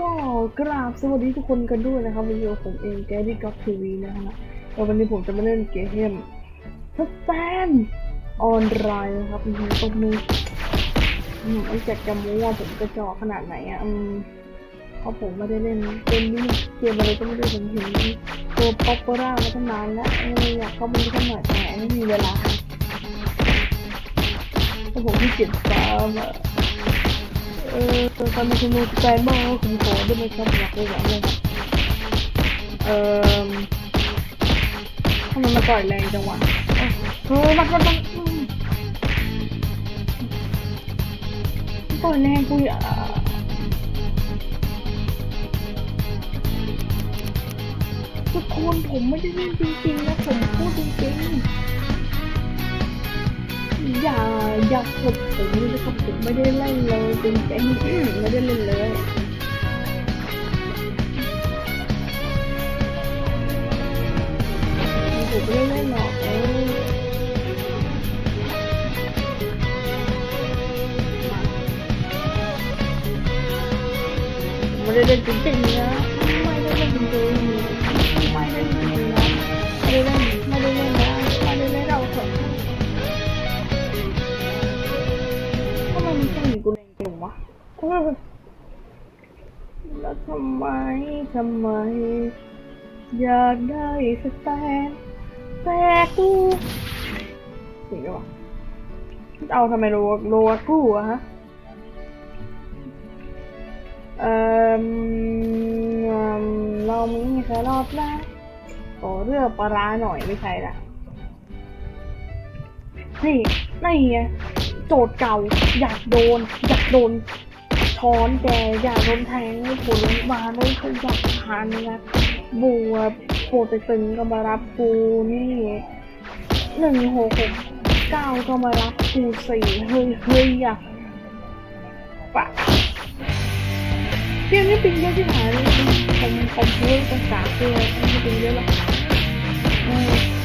ก็กราบสวัสดีทุกคนกันด้วยนะครับวันนี้ผมเองแกดี้ก๊อฟทีวีนะฮะแล้ววันนี้ผมจะมาเล่นเกมสแตนออนไลน์นะครับอืมตรงนี้อืมไอ้แจกจะมูว่าผมกระจอกขนาดไหนอะอืมเพราะผมไม่ได้เล่นเกมนี้เกมอะไรก็ไม่ได้ผมเห็นตัวป๊อปเปูล่ามาตั้งนานแล้วอยากเข้าไปดูสักหน่อยแต่ไม่มีเวลาเพราะผมที่เกียจตามอะ เออตอนนี้คุณมูใจมากผมขอได้ไหมครับอยากเลยแบบนี้ครับเออทำไมมาต่อยแรงจังวะเออมันมันมันอืมต่อยแรงกูอะทุกคนผมไม่ได้เล่นจริงๆนะผมพูดจริงๆ อย่าอย่ากดผมเลยนะครับผมไม่ได้เล่นเลยจริงๆอืมไม่ได้เล่นเลยผมไม่ได้เล่นหรอกไม่ได้เล่นจริงๆนะไม่ได้เล่นจริงๆไม่ได้เล่นจริงๆนะไม่ได้เล่น แล้วทำไม ทำไม อยากได้สแตนแต่กูสียงวะเอาทำไมโลโลกูอะฮะ เอ่อเราไม่มีแครอทนะขอเลือกปลาร้าหน่อยไม่ใช่ละนี่นี่ไงโจทย์เก่า อยากโดน อยากโดน ช้อนแกอยากโดนแทงให้ผลมาไม่เคยอยากทานนะบัวโปรดไปตึงก็มารับกูนี่หนึ่งหกหกเก้าก็มารับกูสี่เฮ้ยเฮ้ยอยากปะเกมนี้ปิงเยอะที่หายเลยผมผมพูดภาษาเกมไม่ปิงเยอะหรอก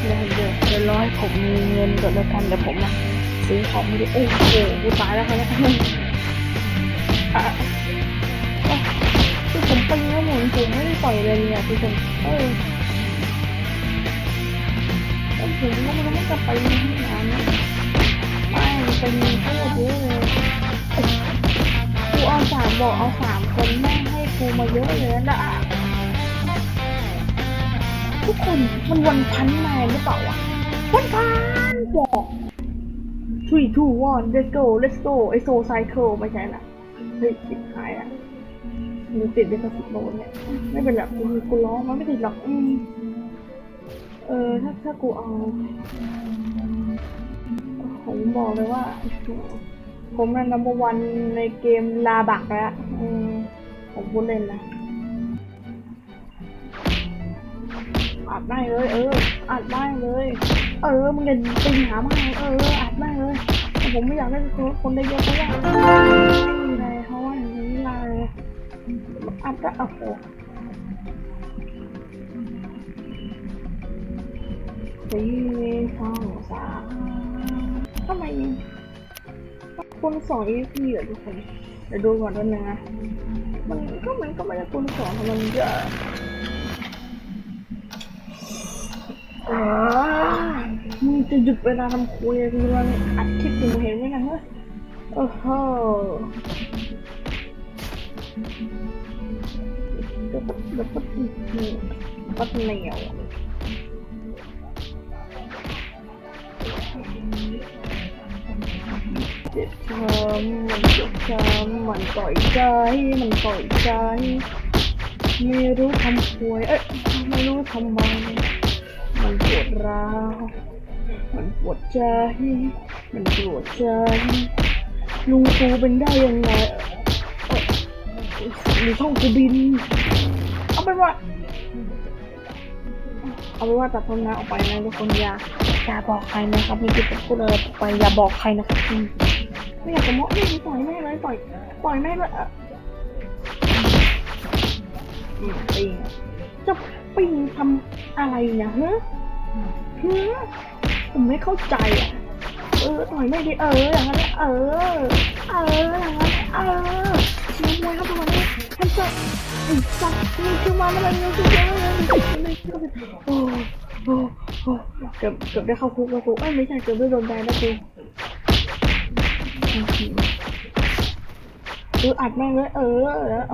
เดี๋ยวเดี๋ยวเดี๋ยวรอให้ผมมีเงินก่อนแล้วกันเดี๋ยวผมอะซื้อของไม่ได้โอ้โหกูตายแล้วครับเนี่ย คือผมไปแล้วหมุนผมไม่ได้ปล่อยเลยเนี่ยคือผมเออเออผมว่ามันไม่จะไปที่ไหนนไม่เป็นโคตรเยอะเลยกูเอาสามบอกเอาสามคนแม่งให้กูมาเยอะเลยนะอะทุกคนมันวันพันแมนหรือเปล่าวะวันพันบอก three two one let's go let's go ไอโซไซเคิลไม่ใช่ละ เฮ้ยติดหายอะมันติดในกระสุนโดนเนี่ยไม่เป็นไรกูกูร้องมันไม่ติดหรอกอืมเออถ้าถ้ากูเอาผมบอกเลยว่า ผมเป็น number one ในเกมลาบักแล้วอืมผมพูดเล่นนะอัดได้เลยเอออัดได้เลย เออมึงจะตีหามาให้เอออัดได้เลย ผมไม่อยากได้คนคนได้เยอะเพราะว่า อัดก็โอ้โหสี่สองสามทำไมคนสองอีพีเหรอทุกคนเดี๋ยวดูก่อนนิดนึงนะมันก็มันก็ไม่ได้คนสองมันเยอะมึงจะหยุดเวลาทำคุยอะไรกันเนี่ยอัดคลิปอยู่เห็นไหมนะเฮ้ยโอ้โห เดี๋ยวก็เดี๋ยวก็ก็เหนียวเจ็บช้ำมันเจ็บช้ำมันต่อยใจ มันต่อยใจ ไม่รู้ทำควยเอ้ยไม่รู้ทำไมมันปวดร้าวมันปวดใจ มันปวดใจ ลุงตูเป็นได้ยังไง เอ่อมีช่องกูบิน เอาเป็นว่า เอาเป็นว่าตัดต้นน้ออกไปนะทุกคนอย่าอย่าบอกใครนะครับมีที่ผมพูดอะไรไปอย่าบอกใครนะครับไม่อยากจะมอไม่ปล่อยแม่เลยปล่อยปล่อยแม่เลยปิงจะปิงทำอะไรเนี่ยฮะหือผมไม่เข้าใจอะ เออต่อยไม่ดีเอออย่างนั้นเออ เอออย่างนั้นเออ เชียร์มวยครับทุกคนท่านจะไอ้สัตว์มึงขึ้นมาทำไมมึงขึ้นมาโอ้โอ้โอ้เกือบเกือบได้เข้าคุกแล้วกูเอ้ยไม่ใช่เกือบได้โดนแบนแล้วกูดูอัดแม่งเลยเออแล้ว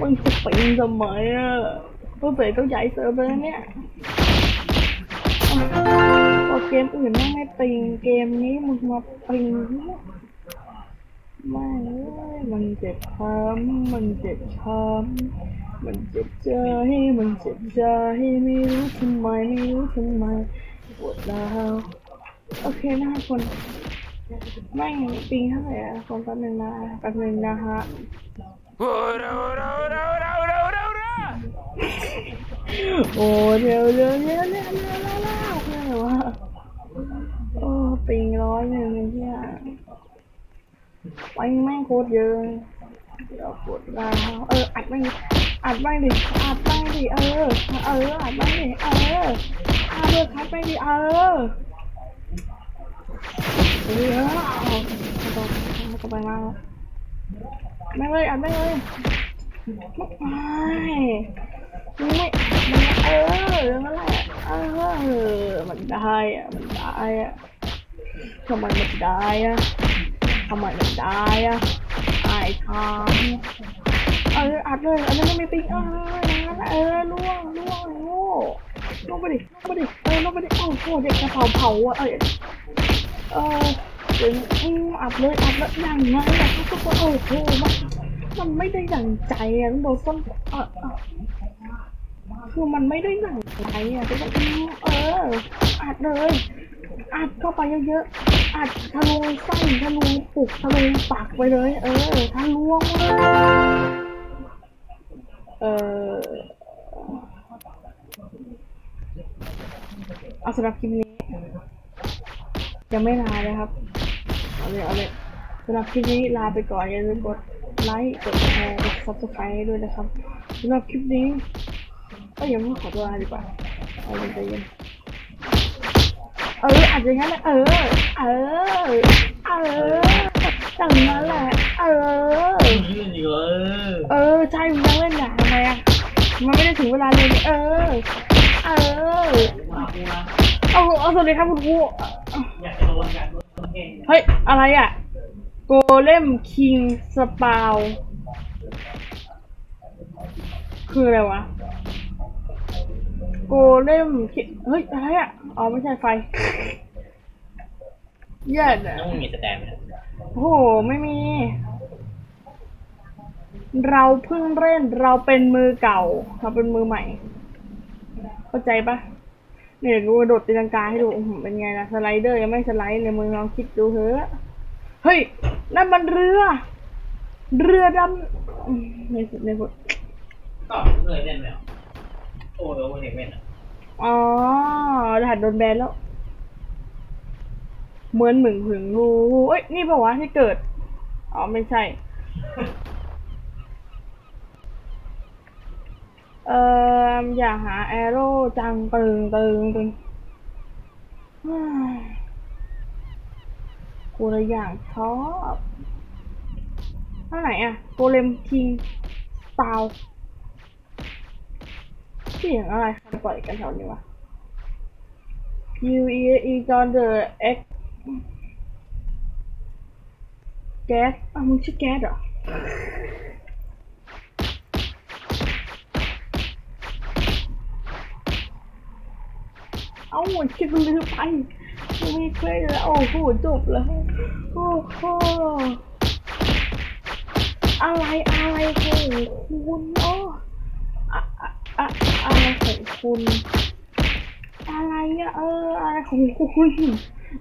มึงจะปิงทำไมอะเพื่อเบรต้องย้ายเซิร์ฟเลยเนี่ยพอเกมอื่นแม่งไม่ปิงเกมนี้มึงมาปิง ไม่มันเจ็บช้ำมันเจ็บช้ำมันเจ็บใจมันเจ็บใจไม่รู้ทำไมไม่รู้ทำไมปวดร้าวโอเคนะคะคนไม่ปิงเท่าไหร่อะคนแป๊บนึงนะแป๊บนึงนะคะโอ้เร็วเร็วเร็วเร็วเร็วเร็วโอ้เร็วเร็วเร็วเร็วเร็วเร็วเร็วโอ้ปิงร้อยหนึ่งเนี่ย ปิงแม่งโคตรเยอะเดี๋ยวปวดร้าวเอออัดแม่งดิอัดแม่งดิอัดแม่งดิเออเอออัดแม่งดิเอออัดเลยคัดแม่งดิเออเออเอาเอาต่อเอาต่อไปมาแล้วแม่งเลยอัดแม่งเลยไม่ไม่มันเออเรื่องอะไรอะเออมันได้อะมันได้อะทำไมมันได้อะ ทำไมมันได้อะไอ้ทางเอออัดเลยอันนั้นไม่ปิ๊งเออนั้นเออล่วงล่วงโง่ลงไปดิลงไปดิเออลงไปดิโอ้โหเด็กจะเผาเผาอะเออเออเดี๋ยวอืมอัดเลยอัดแล้วอย่างไงอะทุกคนโอ้โหมันมันไม่ได้ดั่งใจอะต้องโดนต้นเออเออคือมันไม่ได้หนังใจอะทุกคนอืมเอออัดเลย อัดเข้าไปเยอะๆ อัดทะลวงไส้ทะลวงปุกทะลวงปากไปเลย เออทะลวงเลยเออเอาสำหรับคลิปนี้ ยังไม่ลาเลยครับ เอาเลยเอาเลยสำหรับคลิปนี้ลาไปก่อนอย่าลืมกดไลค์กดแชร์กด subscribe ให้ด้วยนะครับสำหรับคลิปนี้ก็ยังไม่ขอตัวลาดีกว่าเอาเย็นใจเย็น เอออาจจะงั้นแหละเออ เออ เอออย่างนั้นแหละ เออ ยืนอยู่เออเออ ใช่มึงยังเล่นหนาทำไมอะมันไม่ได้ถึงเวลาเลยเออ เออ มาพูนะเอาเอาสวัสดีครับคุณครูอยากโดนอยากโดนเก่งเฮ้ย อะไรอะ โกเลมคิงสปาว คืออะไรวะ โกเลมคิเฮ้ยอะไรอะ อ๋อไม่ใช่ไฟแย่น่ะต้องมีสแตมป์นะโอ้โห ไม่มี เราเพิ่งเล่นเราเป็นมือเก่า เราเป็นมือใหม่ เข้าใจปะเนี่ยกูกระโดดตีลังกาให้ดูอื้อหือเป็นไงล่ะสไลเดอร์ยังไม่สไลด์เลยมึงลองคิดดูเถอะเฮ้ยนั่นมันเรือ เรือดำอืมในสุดในสุดก็เคยเล่นแล้วโอ้โหเห็นเป็นอะอ๋อรหัสโดนแบนแล้ว เหมือนหมึงหึงรู้เอ้ย นี่ปะวะที่เกิด อ๋อ ไม่ใช่ เอ่ออยากหาแอโร่จังตึงตึงตึงเฮ้ยกูเลยอยากชอบท่าไหนอะโกเลมคิงตาว เสียงอะไรใครปล่อยกันแถวนี้วะ U E E John the X แก๊สอะมึงชื่อแก๊สเหรอเอ้าคิดลืมไปม่เคยแล้ว โอ้โหจบแล้วโอ้โหอะไรอะไรของคุณเนาะอะ อะอะอะไรของคุณ อะไรอะเออ อะไรของคุณ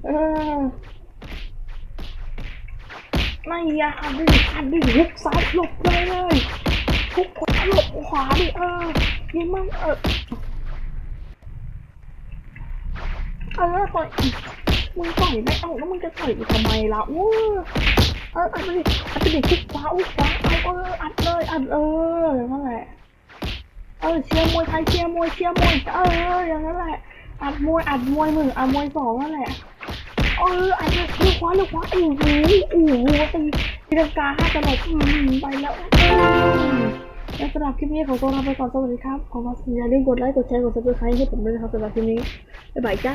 เออ ไม่อยากดิอันดิหุกซ้ายหลบเลยเลยหุกขวาหลบขวาดิเออนี่มันเออเออต่อยมึงต่อยไม่เอาแล้วมึงจะต่อยกูทำไมล่ะอู้เอออัดไปดิอัดไปดิคลิกขวาอุ้ยขวาเอาเอออัดเลยอัดเอออย่างนั้นแหละ เออเชียร์มวยไทยเชียร์มวยเชียร์มวยเอออย่างนั้นแหละอัดมวยอัดมวยมึงอัดมวยสองนั่นแหละเอออัดเลยลูกควาลูกคว้าอู้หูอู้หูตีตีลังกาห้าตลบอืมไปแล้วแล้วสำหรับคลิปนี้ขอตัวลาไปก่อนสวัสดีครับขอมาอย่าลืมกดไลค์กดแชร์กดซับสไครต์ให้ผมด้วยนะครับสำหรับคลิปนี้บ๊ายบายจ้า